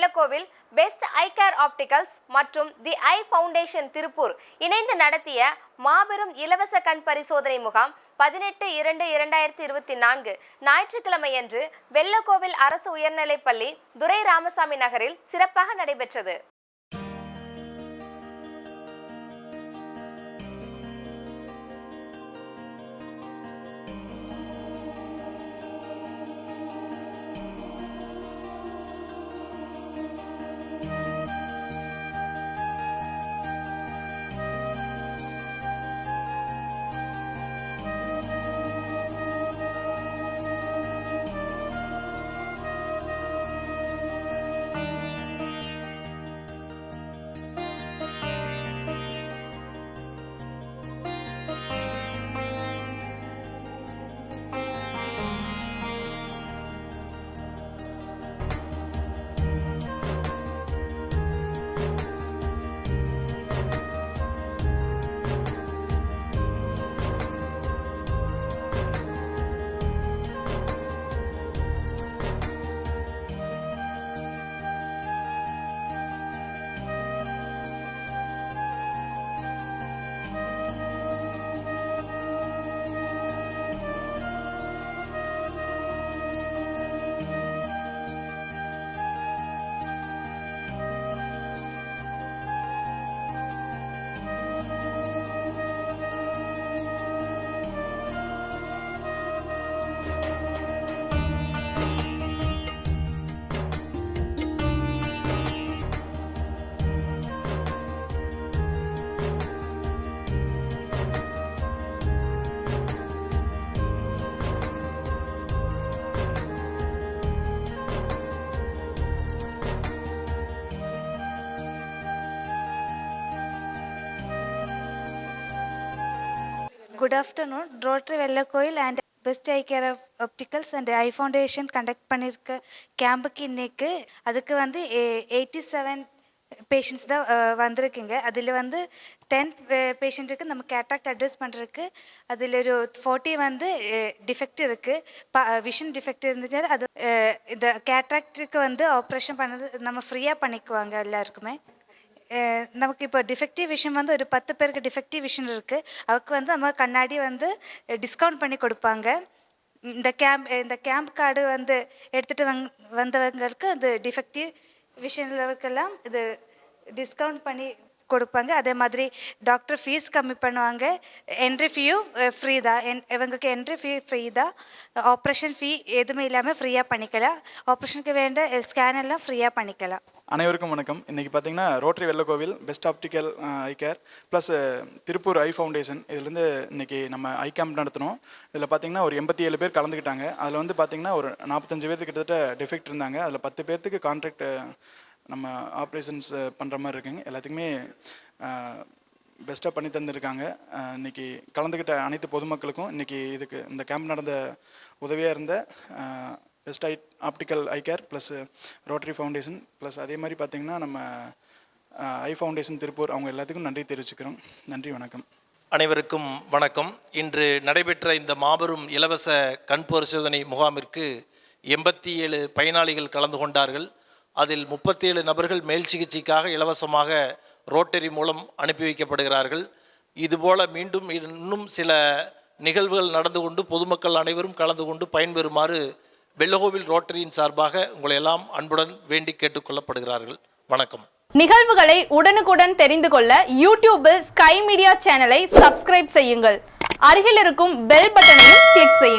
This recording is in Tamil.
Vellakovil best eye care opticals மற்றும் தி ஐ ஃபவுண்டேஷன் திருப்பூர் இணைந்து நடத்திய மாபெரும் இலவச கண் பரிசோதனை முகாம் பதினெட்டு இரண்டு இரண்டாயிரத்தி இருபத்தி நான்கு ஞாயிற்றுக்கிழமையன்று வெள்ளக்கோவில் அரசு உயர்நிலைப்பள்ளி துரை ராமசாமி நகரில் சிறப்பாக நடைபெற்றது. Good afternoon. Rotary Vellakoil and best eye care of and eye foundation conduct பண்ணியிருக்க கேம்புக்கு இன்னைக்கு அதுக்கு வந்து எயிட்டி செவன் பேஷண்ட்ஸ் தான் வந்திருக்குங்க. அதில் வந்து டென் பேஷண்ட்டுக்கு நம்ம கேட்டாக்ட் அட்ரஸ் பண்ணுறதுக்கு அதில் ஒரு ஃபார்ட்டி வந்து டிஃபெக்ட் இருக்குது ப விஷன் டிஃபெக்ட் இருந்துச்சு அது இந்த கேட்ராக்டுக்கு வந்து ஆப்ரேஷன் பண்ணது நம்ம ஃப்ரீயாக பண்ணிக்குவாங்க எல்லாருக்குமே. நமக்கு இப்போ டிஃபெக்டிவ் விஷன் வந்து ஒரு பத்து பேருக்கு டிஃபெக்டிவ் விஷன் இருக்குது அவருக்கு வந்து நம்ம கண்ணாடி வந்து டிஸ்கவுண்ட் பண்ணி கொடுப்பாங்க. இந்த கேம்ப் இந்த கேம்ப் கார்டு வந்து எடுத்துகிட்டு வந் வந்தவங்களுக்கு அந்த டிஃபெக்டிவ் விஷயங்களுக்கெல்லாம் இது டிஸ்கவுண்ட் பண்ணி கொடுப்பாங்க. அதே மாதிரி டாக்டர் ஃபீஸ் கம்மி பண்ணுவாங்க. என்ட்ரி ஃபீயும் ஃப்ரீ தான். என் இவங்களுக்கு என்ட்ரி ஃபீ ஃப்ரீ தான். ஆப்ரேஷன் ஃபீ எதுவுமே இல்லாமல் ஃப்ரீயாக பண்ணிக்கலாம். ஆப்ரேஷனுக்கு வேண்ட ஸ்கேன் எல்லாம் ஃப்ரீயாக பண்ணிக்கலாம். அனைவருக்கும் வணக்கம். இன்றைக்கி பார்த்தீங்கன்னா rotary Vellakovil best optical eye care plus Tiruppur eye foundation இதுலேருந்து இன்றைக்கி நம்ம ஐ கேம்ப் நடத்தினோம். இதில் பார்த்தீங்கன்னா ஒரு எண்பத்தி ஏழு பேர் கலந்துக்கிட்டாங்க. அதில் வந்து பார்த்தீங்கன்னா ஒரு நாற்பத்தஞ்சு பேர்த்துக்கு கிட்டத்தட்ட டிஃபெக்ட் இருந்தாங்க. அதில் பத்து பேர்த்துக்கு கான்ட்ராக்ட் நம்ம ஆப்ரேஷன்ஸ் பண்ணுற மாதிரி இருக்குங்க. எல்லாத்துக்குமே பெஸ்ட்டாக பண்ணி தந்திருக்காங்க. இன்றைக்கி இன்னைக்கு கலந்துக்கிட்ட அனைத்து பொதுமக்களுக்கும் இன்னைக்கு இதுக்கு இந்த கேம்ப் நடந்த உதவியாக இருந்த best eye optical eye care plus rotary foundation plus அதே மாதிரி பார்த்திங்கன்னா நம்ம ஐ ஃபவுண்டேஷன் திருப்பூர் அவங்க எல்லாத்துக்கும் நன்றி தெரிவிச்சுக்கிறோம். நன்றி வணக்கம். அனைவருக்கும் வணக்கம். இன்று நடைபெற்ற இந்த மாபெரும் இலவச கண் பரிசோதனை முகாமிற்கு எண்பத்தி ஏழு பயனாளிகள் கலந்து கொண்டார்கள். அதில் முப்பத்தேழு நபர்கள் மேல் சிகிச்சைக்காக இலவசமாக ரோட்டரி மூலம் அனுப்பி வைக்கப்படுகிறார்கள். இதுபோல மீண்டும் இன்னும் சில நிகழ்வுகள் நடந்து கொண்டு பொதுமக்கள் அனைவரும் கலந்து கொண்டு பயன்பெறுமாறு வெள்ளகோவில் ரோட்டரியின் சார்பாக உங்களை எல்லாம் அன்புடன் வேண்டி கேட்டுக்கொள்ளப்படுகிறார்கள். வணக்கம். நிகழ்வுகளை உடனுக்குடன் தெரிந்து கொள்ள யூடியூபில் ஸ்கை மீடியா சேனலை சப்ஸ்கிரைப் செய்யுங்கள். அருகில் இருக்கும் பெல் பட்டனையும் கிளிக் செய்யுங்கள்.